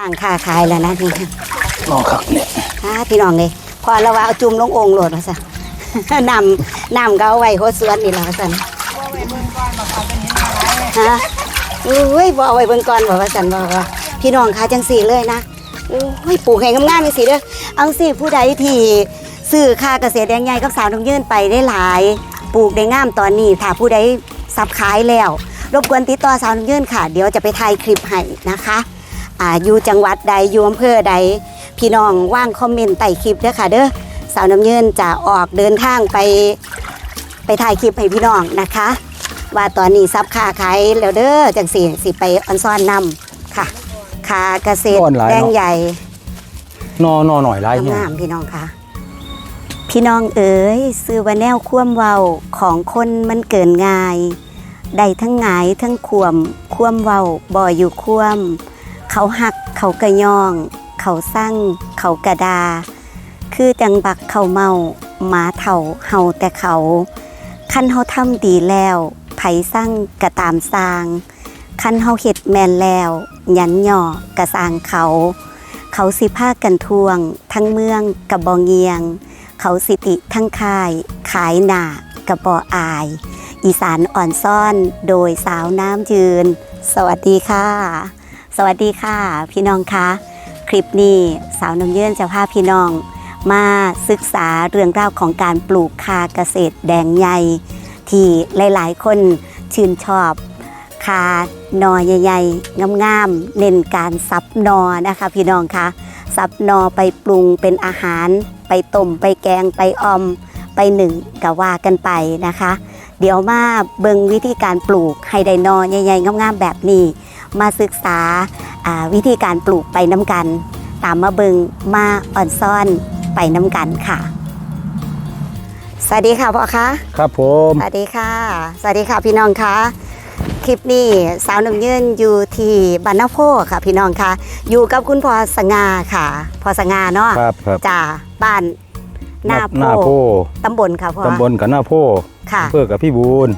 ล่างค่าขายแล้วนะพี่ลองครับเนี่ยอ่าพี่น้องเลยพอเราว่าเอาจุ่มลงโองโหลดว่าซะนำนำก็เอาไว้โคตรสวนนี่แหละว่าสันฮะอุ้ยบ่เอาไว้เบิ่งก่อนบอกว่าสันบอกว่าพี่น้องคะจังสี่เลยนะอุ้ยปลูกให้งามๆจังสี่เด้อเอาสิผู้ใดที่ซื้อค่าเกษตรแดงใหญ่กับสาวน้องยื่นไปได้หลาย ปลูกได้งามตอนนี้ถ้าผู้ใดสับขายแล้ว รบกวนติดต่อสาวน้องยื่นค่ะ เดี๋ยวจะไปถ่ายคลิปให้นะคะ อ่าอยู่จังหวัดใดอยู่อำเภอใด พี่น้องว่างคอมเมนต์ใต้คลิปเด้อค่ะเด้อสาวน้ำเยินจะออกเดินทางไปไปถ่ายคลิปให้พี่น้องนะคะ ว่าตอนนี้ซับค่าขายแล้วเด้อจังสี่สิไปออนซ่อนนำค่ะค่าเกษตรอ่อนหลายแดงเนาะใหญ่ นอนอหน่อยไรเนี่ยงามๆพี่น้องค่ะพี่น้องเอ๋ยซื้อว่าแนวคว่มเว้าของคนมันเกินง่าย ได้ทั้งหงายทั้งควมคว่มเว้าบ่อยู่คว่ม เขาหักเขากระยอง เขาสั่งเขากระดา คือจังบักเขาเมาหมาเถ่าเห่าแต่เขาคันเฮาทำดีแล้วไผสั่งกระตามสร้างคันเฮาเฮ็ดแมนแล้ว ยันหย่อกระสางเขา เขาสิพากันทวง ทั้งเมืองกับบองเงียง เขาสิติทั้งค่าย ขายหนากับบออาย อีสานอ่อนซ่อนโดยสาวน้ำยืน สวัสดีค่ะ สวัสดีค่ะ พี่น้องคะคลิปนี้สาวน้ำเยื่นจะพาพี่น้อง มาศึกษาเรื่องราวของการปลูกคาเกษตรแดงใหญ่ที่หลาย ๆ คนชื่นชอบคานอใหญ่ๆงามๆเน้นการซับนอนะคะ พี่น้องคะซับนอไปปรุงเป็นอาหาร ไปต้มไปแกงไปออม ไปหนึ่งกะว่ากันไปนะคะ เดี๋ยวมาเบิงวิธีการปลูกให้ได้นอใหญ่ๆงามๆแบบนี้ มาศึกษาอ่าวิธีการปลูกไปน้ำกัน ตามมาเบิงมาอ่อนซ่อนไปน้ำกันค่ะ สวัสดีค่ะพ่อคะครับผมสวัสดีค่ะ สวัสดีค่ะพี่น้องคะคลิปนี้สาวหนุ่มยืนอยู่ที่บ้านนาโพค่ะ พี่น้องคะอยู่กับคุณพ่อสง่าค่ะพ่อสง่าเนาะครับครับจ่าบ้านหน้าหน้าโพโพตำบลค่ะพ่อตำบลกับหน้าโพค่ะเพื่อกับพี่บูน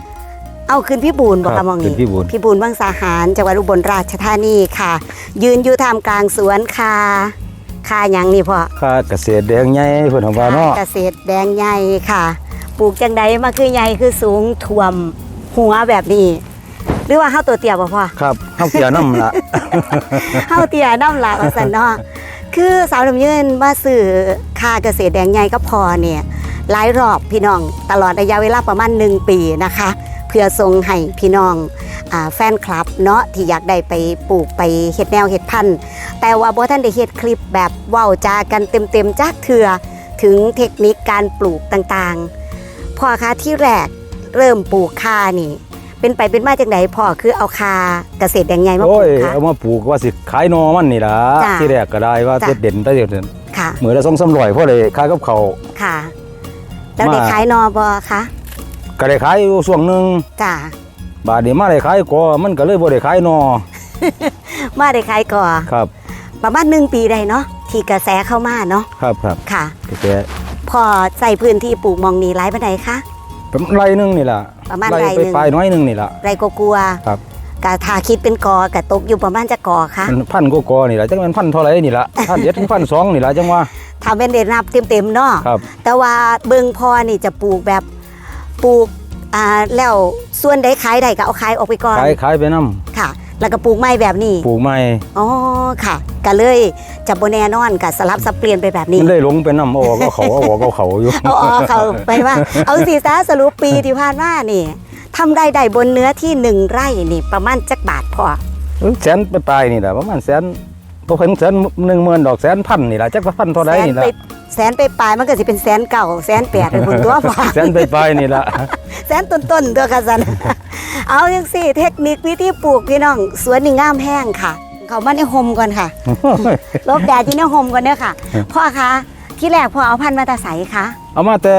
เอาขึ้นพี่บูนบอกครัค่ะบมองขึ้นี้นพี่บูลพี่บูนวังสาหารจังหวัดอุบลราชธานีค่ะ ยืนอยู่ท่ามกลางสวนคาคาหยังนี่พ่อค่าเกษตรแดงใหญ่เพิ่นของว่าเนาะเกษตรแดงใหญ่ค่ะ ปลูกจังใดมาคือใหญ่คือสูงท่วมหัวแบบนี้ หรือว่าเฮาตัวเตี้ยบ่พ่อครับเฮาเกี่ยวน้ำละเฮาเตี้ยน้ำหลากสันเนาะคือสาวดำเนินมาซื้อค่าเกษตรแดงใหญ่ก็พอเนี่ยหลายรอบพี่น้องตลอดระยะเวลาประมาณหนึ่งปีนะคะเพื่อส่งให้พี่น้องอาแฟนคลับเนาะที่อยากได้ไปปลูกไปเห็ดแนวเห็ดพันธุ์แต่ว่าบ่ท่านได้เฮ็ดคลิปแบบเว้าจากันเต็มๆจากเถือถึงเทคนิคการปลูกต่างๆพ่อคะที่แรกเริ่มปลูกคานี่ เป็นไปเป็นมาจากไหนพ่อคือเอาคาเกษตรแดงใหญ่มาปโอ้ลูยกคะเอามาปลูกว่าสิขายหนอมันนี่ล่ะจ้ะที่แรกก็ได้ว่าจ้ะเด็ดเด่นได้เด่นค่ะเหมือนละ2-300เพราะเลยขายกับเขาวค่ะแล้วมาได้ขายนอบอคะ ก็ได้ขายอยู่ช่วงหนึงจ้าบาดนี้มาได้ขายก็มันก็เลยบ่ได้ขายหนอมาได้ขายก่อครับ ประมาณหนึ่งปีได้เนาะที่กระแสเข้ามาเนาะครับครับค่ะกาแฟพอใส่พื้นที่ปลูกมองนี้ไรปานใดคะไรหนึงนี่ล่ะประมาณไล่ไร่ไปหนึ่งปลายน้อยหนึงนี่ล่ะไรก็กลัวครับกะทาคิดเป็นกอกะตกอยู่ประมาณจะกอคะมันพันก็กอนี่ล่ะจังมันพันเท่าไหร่นี่ล่ะพันเอ็ดถึงพันสองนี่ล่ะจังว่าทำเป็นเด่นนับเต็มๆเนาะครับแต่ว่าเบิงพอนี่จะปลูกแบบ ปลูกอ่าแล้วส่วนใดขายใดก็เอาขายออกไปก่อนขายขายไปน้ค่ะ แล้วก็ปลูกไม้แบบนี้ำปลูกไม้อ๋อค่ะก็เลยจะโบแน่นอนกับสลับสับเปลี่ยนไปแบบนี้มันได้หลงไปน้ำเอาออกก็เขาเอาออกก็เขาอยู่เอาออกเขาไปว่าเอาสีซาสรุปปีที่ผ่านมานี่ทำได้ได้บนเนื้อที่หนึ่งไร่นี่ประมาณจักบาทพอแสนไปปลายนี่แหละประมาณแสนพอเพิ่นแสนหนึ่งหมื่นดอกแสนพันนี่แหละจักพันเท่าไหร่แสนนี่ไปละ แสนไปปลายมันก็สิเป็นแสนเก่าแสนแปดเป็นคนตัวพอแสนไปปลายนี่ละแสนต้นๆตัวกันสันเอาอย่างสี่เทคนิควิธีปลูกพี่น้องสวนนี่งามแห้งค่ะ เขามาในโฮมก่อนค่ะลบแดดที่ในโฮมก่อนเนี่ยค่ะพ่อคะที่แรกพ่อเอาพันธุ์มาแตาใสคะเอามาแต่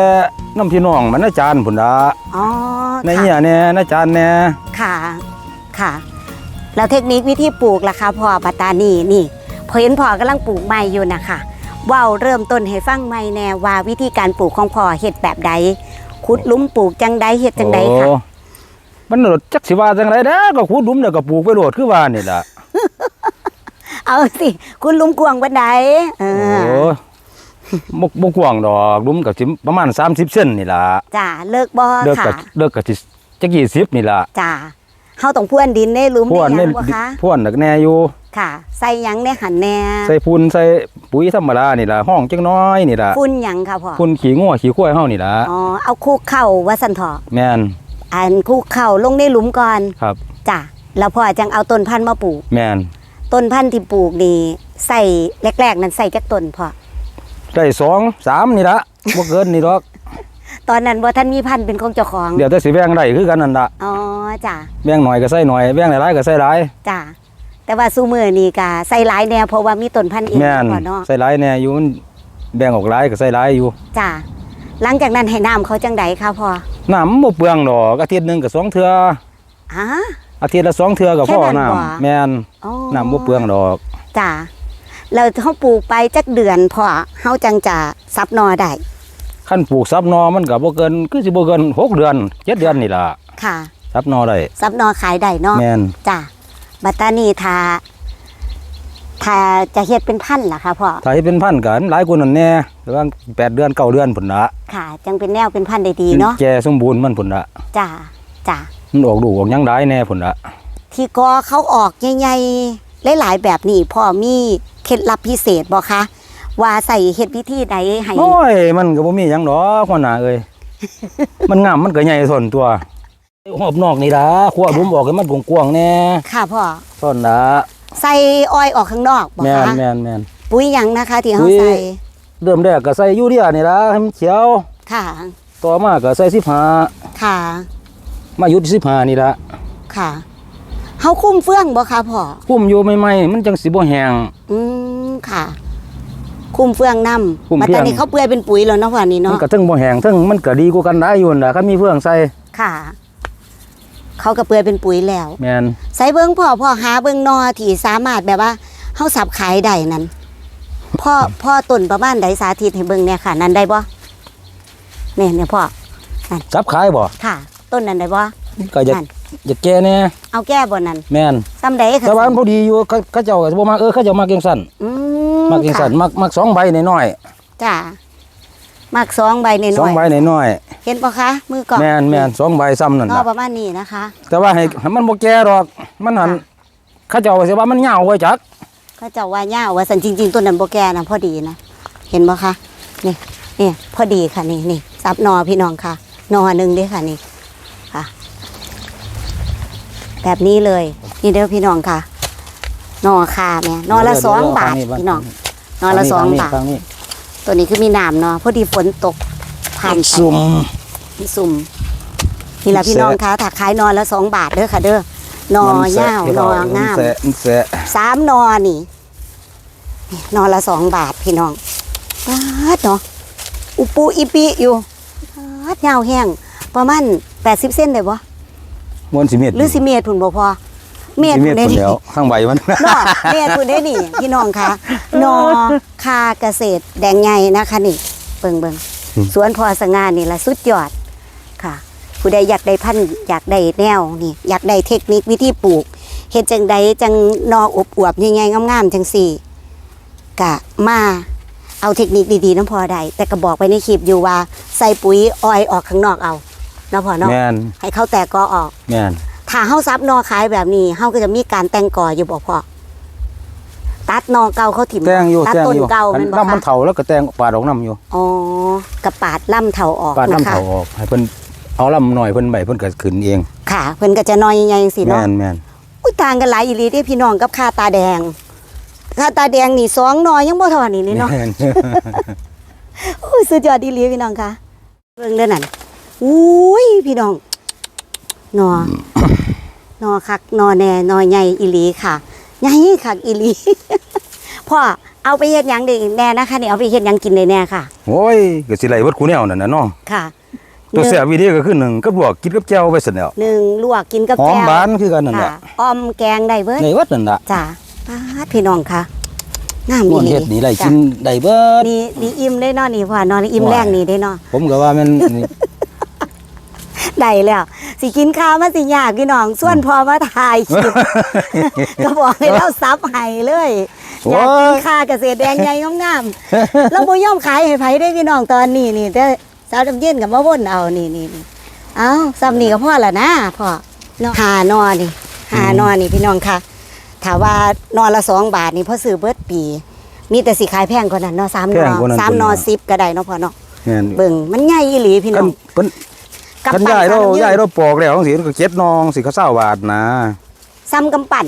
น้ำพี่น้องมันอาจารย์ผุนละอ๋อในค่ะเนี่ยเนี่ยอาจารย์เนี่ยค่ะค่ะ แล้วเทคนิควิธีปลูกล่ะคะพ่อปัตตานีนี่พอเห็นพ่อกำลังปลูกไม้อยู่นะคะเว้าวเริ่มต้นให้ฟังไม่แน่ว่าวิธีการปลูกของพ่อเฮ็ดแบบใดขุดหลุมปลูกจังใดเฮ็ดจังใดค่ะ โอ้มันโหลดจักสิว่าจังไรเด้อก็ขุดหลุมแล้วก็ปลูกไปโหลดคือว่านี่ล่ะเอาสิคุณลุงกวางบันไดเอโอ้อบ่บ่กว้างดอกหลุมก็สิประมาณ 30 เซนนี่ล่ะจ้าเลิกบ่เลิกค่ะก็เลิกก็สิจัก20นี่ล่ะจ้า เฮาต้องพ่วนดินในหลุมพวนได้นี่หยังบ่คะพวนนักแน่อยู่ค่ะ ใส่หยังในหันแน่ใส่ฝุ่นใส่ปุ๋ยธรรมดานี่ล่ะห้องจังน้อยนี่ล่ะฝุ่นหยังค่ะพ่อฝุ่นขี้งัวขี้ควายเฮานี่ล่ะอ๋อเอาคูกเข้าว่าสันเถาะแม่นอันคูกเข้าลงในหลุมก่อนครับจ้ะแล้วพ่อจังเอาต้นพันธุ์มาปลูกแม่นต้นพันธุ์ที่ปลูกนี่ใส่แรกๆนั้นใส่จักต้นพ่อได้สองสามนี่ล่ะบ่เกินนี่ดอกตอนนั้นบ่ท่านมีพันธุ์เป็นของเจ้าของเดี๋ยวแต่สิแบ่งได้คือกันนั่นล่ะอ๋อ จ้ะแบ่งหน่อยก็ใส่หน่อยแบ่งหลายๆก็ใส่หลายจ้ะแต่ว่าซูมือนี่ก็ใส่หลายแนวเพราะว่ามีต้นพันธุ์เองแม่นพ่อเนาะใส่หลายแน่อยู่มันแบ่งออกหลายก็ใส่หลายอยู่จ้ะหลังจากนั้นให้น้ำเขาจังไดคะพ่อน้ำมันบ่เปลืองดอกอาทิตย์หนึงก็สองเทื่อฮะอาทิตย์ละสองเทื่อก็พอแค่นั้นน้บ่ำแม่นอ๋อน้ำบ่เปลืองดอก จ้ะแล้วเขาปลูกไปจักเดือนพ่อเฮาจังจะซับหนอได้ ขั้นปลูกซับหนอมันก็บ่เกินคือสิบ่เกินหกเดือนเจ็ดเดือนนี่ล่ะค่ะ ซับหนอได้ซับหนอขายได้เนาะแม่นจ้ะบัตตานีทาทาจะเฮ็ดเป็นพันธุ์ล่ะคะพ่อถ้าเฮ็ดเป็นพันธุ์กันหลายกว่านั้นแน่ประมาณแปดเดือนเก้าเดือนพุ่นละค่ะ จังเป็นแนวเป็นพันธุ์ได้ดีเนาะแก่สมบูรณ์มันพุ่นละจ้ะจ้ะมันออกลูกออกหยังได้แน่พุ่นละที่กอเขาออกใหญ่ๆหลายๆแบบนี้พ่อมีเคล็ดลับพิเศษบ่คะว่าใส่เฮ็ดวิธีใดให้โอ้ยมันก็บ่มีหยังดอกหัวหน้าเอ้ยมันงามมันก็ใหญ่ทนตัว หอบนอกนี่ล่ะขวดรุมออกให้มันกว้างๆแน่ค่ะพ่อทนละใส่อ้อยออกข้างนอกบ่แม่นคะแม่นแม่นปุ๋ยหยังนะคะที่ปุ๋เฮายใส่เริ่มแรกก็ใส่ยูเรียนี่ล่ะให้มันเขียว ค่ะต่อมาก็ใส่15ค่ะมาหยุด15นี่ล่ะค่ะเฮาคุ้มเฟื่องบ่คะพ่อคุ้มอยู่ใหม่ๆมันจังสิบ่แห้ง อืมค่ะ คุ้มเฟื่องน้ำคุ้มบัดเฟื่ตอองนนี้เขาเปื่อยเป็นปุ๋ยแล้วเนาะพ่อนี่มันเนาะก็ทั้งบ่แห้งทั้งมันก็ดีกว่ากันได้อยู่นั่นล่ะคันมีเฟืองใส่ค่ะ เขาก็เปื่อยเป็นปุ๋ยแล้ว แม่นใส่เบิ้งพ่อพ่อหาเบิ้งนอที่สามารถแบบว่าเฮาสับขายได้นั้นพ่อพ่อต้นประมาณใดสาธิตให้เบิ้งเนี่ยค่ะ นั้นได้บ่เนี่ยเนี่ยพ่อจับขายบ่ค่ะ ต้นนั้นได้บ่ก็อยากนั่นอยากแก่แน่เอาแก้บ่นั้นแม่นซ้ำใดค่ะแต่ว่ามันพอดีอยู่เขาเขาเจ้าก็บ่มักเออเขาเจ้ามักจังซั่นอืมักจังซั่นค่ะมักมักสองใบน้อยจ้า มักสองใบในๆสน้อองยใบน้อยเห็นปะคะ มือกล่องๆแม่นแม่นสองใบซ้ำนั่นนอล่ะประมาณนี้นะคะแต่ว่าให้ให้มันบ่แก่ดอกมันหันเขาเจ้าว่าสิว่ามันยาวไว้จักเขาเจะว่าย่าว่าสันจริง ๆต้นนั้นโบแกนะพอดีนะเห็นปะคะนี่นี่พอดีค่ะนี่นี่ซับนอพี่น้องค่ะนอหนึ่งเด้วยค่ะนี่ค่ะ แบบนี้เลยนี่เด้อพี่น้องค่ะนอคาเนี่ยนอละสองบาทพี่น้องนอละสองบาท ฟังนี่ ตัวนี้คือมีน้ำเนาะพอดีฝนตกผ่านไปซุ่มพี่ซุ่มนี่แหละพี่น้องคะถ้าขายนอละสองบาทเด้อค่ะเด้อนอมันแสะเง่าพี่นน้อองงามมันแสะมันแสะสามนอนี่นี่นอละสองบาทพี่น้องปาดเนาะอุปูอีปีอยู่ปาดยาวแห้งประมาณแปดสิบเส้นได้บ่มวนสิเม็ดหรือสิเมตรพุ่นบ่พอ เมตรสิพุ่นได้พุ่นนี่แล้วข้างใบมันเนาะเมตรพุ่นได้นี่พี่น้องคะนอคาเกษตรแดงใหญ่นะคะนี่เบิ่งเบิ่งอืมสวนพอสง่านี่ละสุดยอดค่ะ ผู้ใดอยากได้พันธุ์อยากได้แนวนี่ อยากได้เทคนิควิธีปลูกเฮ็ดจังใดจังนออบอวบๆใหญ่ๆงามๆจังสี่กะมาเอาเทคนิคดีๆน้ำพอได้แต่ก็บอกไปในคลิปอยู่ว่า ใส่ปุ๋ยออยออกข้างนอกเอาเนาะพอเนาะแม่นให้เขาแตกกอออกแม่น ถ้าเฮาซับนอขายแบบนี้เฮาก็จะมีการแต่งกออยู่บ่พอตัดนอเก่าเขาถิ่มแต่งอยู่ตัดแต่งต้นอยู่เก่าคันแม่นบ่ลำมันคะเฒ่าแล้วก็แต่งปาดออกน้ำอยู่อ๋อกระปาดล่ำเถาออกปาดนะน้ำคะเฒ่าออกให้เพิ่นเอาลำหน่อยเพิ่นใบเพิ่นก็ขึ้นเองค่ะ เพิ่นก็จะนอยใหญ่ๆจังซี่แม่เนาะ นแม่นอุ้ยต่างกันหลายอีหลีเด้พี่น้องกับค่าตาแดงค่าตาแดงนี่สองนอยังบ่เท่านี้นี่เนาะแม่น โอ้ยสุดยอดอีหลีพี่น้องค่ะเบิ่งเด้อนั่นอุ้ยพี่น้อง นอนอคักนอแน่นอใหญ่อีหลีค่ะใหญ่คักอีหลีพ่อเอาไปเฮ็ดหยังได้แน่นะคะนี่เอาไปเฮ็ดหยังกินได้แน่ค่ะโอ้ยก็สิไล่เบิดคูแนวนั่นน่ะเนาะค่ะ ตัวแซ่บวิธีก็คือหนึ่งก็บวกกินกับแจ่วไปซั่นแล้วหนึ่งลวกกินกับหอมแจ่วหวานคือกันนั่นแหค่ะละอ้อมแกงได้เบิดในวัดนั่นล่ะจ้าปาดพี่น้องค่ะน้ำม่อีวนหลีเฮ็ดนี่ไล่จ้ะกินได้เบิดนี่นี่อิ่มได้เนาะนี่พ่อนอนอิ่มว้ายแรงนี่ได้เนาะผมก็ว่ามัน นี่ได้แล้ว สิกินข้าวมันสิยากพี่น้องส่วนพอมาถ่ายคลิปก็บอกให้เราซับให้เลยโอ้อยยากกินข้าเกษตรแดงใหญ่งามๆเราบ่ยอมขายให้ไผได้พี่น้องตอนนี้นี่แต่สาวดำเย็นกับมาวนเอานี่นี่นี่เอาซ้ำนี่ก็พอละนะพ่อเนาะหานอนี่หานอนี่พี่น้องค่ะถามว่านอนละสองบาทนี่พอซื้อเบิดปี มีแต่สิขายแพงกว่านั้นเนาะสามนแพองกว่านั้นสามนอพุ่นน่ะสิบก็ได้เนาะพ่อเนาะแม่นเบิ่งมันใหญ่อีหลีพี่น้กัอนงเพิ่น กับคันปั้นยายเราสมนิ้วยายเราปอกแล้วจังซี่มันก็เจ็ดนองสิเขาเศร้าบาทนะ ซ้ำกำปั่น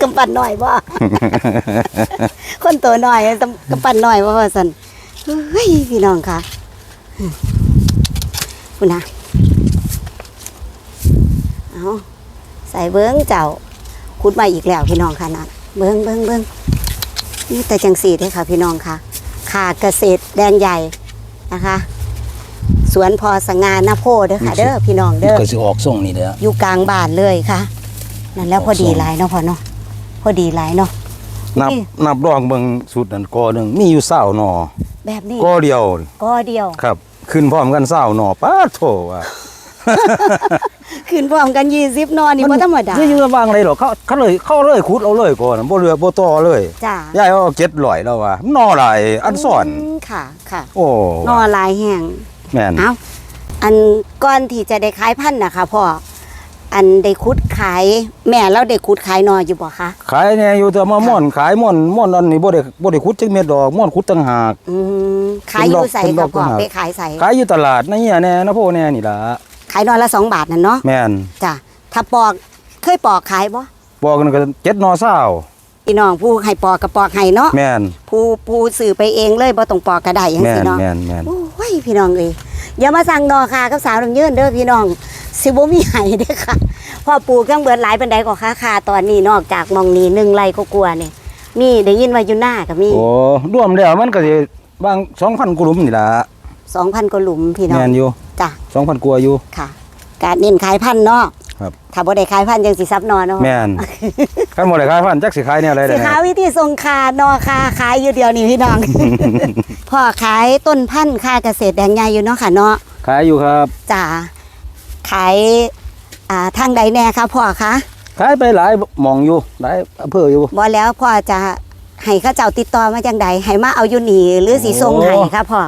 กำปั่นหน่อยบ่ คนตัวหน่อยซ้ำกำปั่นหน่อยบ่ว่าซั่นเฮ้ยพี่น้องค่ะคุณนะเอาใส่เบิ้งเจ้าคุดมาอีกแล้วพี่น้องค่ะนะเบิ้งเบิ้งเบิ้งนี่แต่จังสีเด้อค่ะ พี่น้องค่ะขาเกษตรแดนใหญ่นะคะ สวนพอสงานนาโพเด้อค่ะ เด้อพี่น้องเด้อก็สิออกส่งนี่แหละอยู่กลางบ้านเลยค่ะ นั่นแล้วพอดีหลายเนาะพอเนาะพอดีหลายเนาะนับนี่นับรองเบิ่งสุดนั่นกอหนึงมีอยู่เศร้าหนอแบบนี้กอเดียวก็เดียวครับ ขึ้นพร้อมกันเศร้าหนอป้าดโถว่าขึ้นพร้อมกันยี่สิบนอนนี่บ่ธรรมดาคืออยู่วางเลยหรอกเขาเขาเลยเขาเลยขุดเอาเลยก่อนบ่เรือบ่ต่อเลยจ้ายายเอาเก็ดลอยแล้วว่าหนอหลายอันซ่อนมค่ะค่ะโอ้นอหลายแห่ง แม่น เอ้าอันก่อนที่จะได้ขายพันธุ์นะคะพ่ออันได้คุดขายแม่เราได้คุดขายนออยู่บ่คะขายเนี่ยอยู่แต่มาม่อนขายม่อนม่อนอันนี้บ่ได้บ่ได้ขุดจักเม็ดดอกม่อนขุดต่างหาก อืมขายอยู่ใส่เป็นดกัอบกพ่อเป็นดอกไปขายใส่ขายอยู่ตลาดนะเฮียแน่นะโพแน่นี่ล่ะขายนอละสองบาทนั่นเนาะแม่นจ้ะถ้าปอกเคยปอกขายบ่บอกกันก็เจ็ดหนอเศร้า พี่น้องผู้ให้ปอกกับปอกให้เนาะแม่นผู้ผู้สื่อไปเองเลยบ่ต้องปอกกระไดจังแม่ซี่นเนาะแม่นแม่นโอ้ยพี่น้องเอ้ยอย่ามาสั่งนอค่ะกับสาวน้ำยืนเด้อพี่น้องสิบ่มีให้เด้อค่ะพ่อปลูกเครื่องเบิดหลายปานใดก็ค่าค่าตอนนี้นอกจากหมองนี้หนึ่งไร่ก็กลัวนี่มีได้ยินว่าอยู่หน้าก็มีโอ้รวมแล้วมันก็สิบาง2,000กว่าหลุมนี่ล่ะ2,000กว่าหลุมพี่น้องแม่นอยู่จ้ะ2,000กว่าอยู่ค่ะการเน้นขายพันธุ์เนาะ ครับถ้าบ่ได้ขายพันธุ์จังสิซับนอเนาะแม่นคันบ่ได้ขายพันจักสิขายแนวใดสิได้หาวิธีส่งคานอคาขายอยู่เดียวนี่พี่น้อง พ่อขายต้นพันธุ์ค่าเกษตรแดงใหญ่อยู่เนาะค่ะเนาะขายอยู่ครับจ้าขายอ่าทางใดแน่คะพ่อคะขายไปหลายหม่องอยู่หลายอำเภออยู่บอแล้วพ่อจะให้เข้าเจ้าติดต่อมาจังใดให้มาเอาอยู่นี่หรือสีทรงโอ้ให้คะพ่อ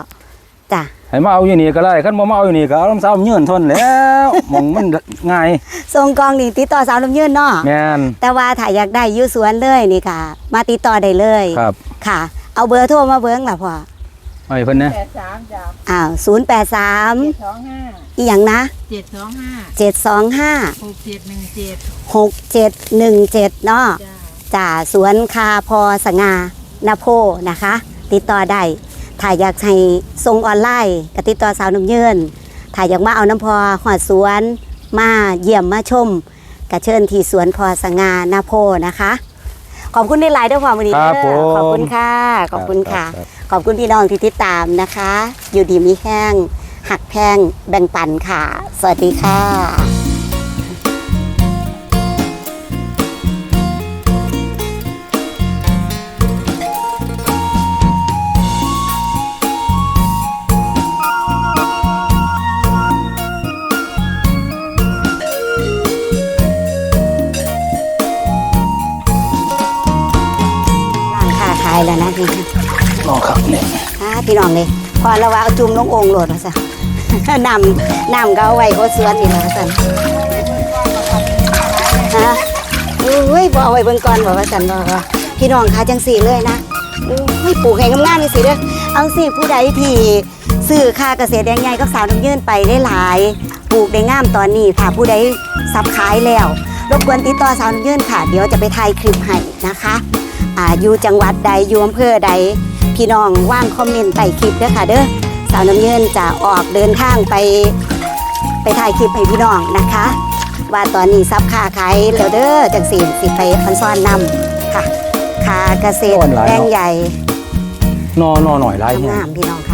จ้า ให้มาเอาอยู่นี่ก็ได้คันบ่มาเอาอยู่นี่ก็เอาน้ำสาวยืนทนแล้วหม่องมันง่ายทรงกองนี่ติดต่อสาวลำยืนเนาะแม่นแต่ว่าถ้าอยากได้อยู่สวนเลยนี่ค่ะ มาติดต่อได้เลยครับ ค่ะ เอาเบอร์โทรมาเบิ้งล่ะพ่อไอ้เพิ่นนะแปดสามจ้ะอ้าวศูนย์แปดสามเจ็ดสองห้าอีหยังนะเจ็ดสองห้าเจ็ดสองห้าหกเจ็ดหนึ่งเจ็ดหกเจ็ดหนึ่งเจ็ดเนาะจ้าจ่าสวนคาพอสงานาโพนะคะ ติดต่อได้ ถ้าอยากให้ทรงออนไลน์ก็ติดต่อสาวน้ำเยินถ้าอยากมาเอาน้ำพอหอดสวน มาเยี่ยมมาชมก็เชิญที่สวนพอสงานาโพนะคะ ขอบคุณในไลน์ด้วยความวันนี้ครับเด้อผม ขอบคุณค่ะ ขอบคุณค่ะ รับขอบคุณพี่น้องที่ติดตามนะคะ อยู่ดีมีแห้ง หักแพงแบ่งปันค่ะ สวัสดีค่ะ พี่น้องเลยพอเราว่าเอาจุ่มลงองโหลดมาซะนำนำเอาไว้ก็สวนนี่และว่าสันฮะอุ้ยบอเอาไว้เบิ่งก่อนบอกว่าสันบอกว่าพี่น้องคะจังสีเลยนะอุ้ยปลูกให้งามๆนี่สิเด้อเอาสิผู้ใดที่ซื้อค่าเกษตรแดงใหญ่กับสาวน้ำยื่นไปได้หลาย ปลูกได้งามตอนนี้ถ้าผู้ใดซับขายแล้วรบกวนติดต่อสาวน้ำยื่นค่ะ เดี๋ยวจะไปถ่ายคลิปให้นะคะ อ่าอยู่จังหวัดใดอยู่อำเภอใด พี่น้องว่างคอมเมนต์ใต้คลิปเด้อค่ะเด้อสาวน้ำเงินจะออกเดินทางไปไปถ่ายคลิปให้พี่น้องนะคะ ว่าตอนนี้ซับค่าขายแล้วเด้อจังสีสิไปคอนซ่อนนำค่ะค่าเกษตรแดงใหญ่นอนอหน่อยหลายแฮงงามๆพี่น้องค่ะ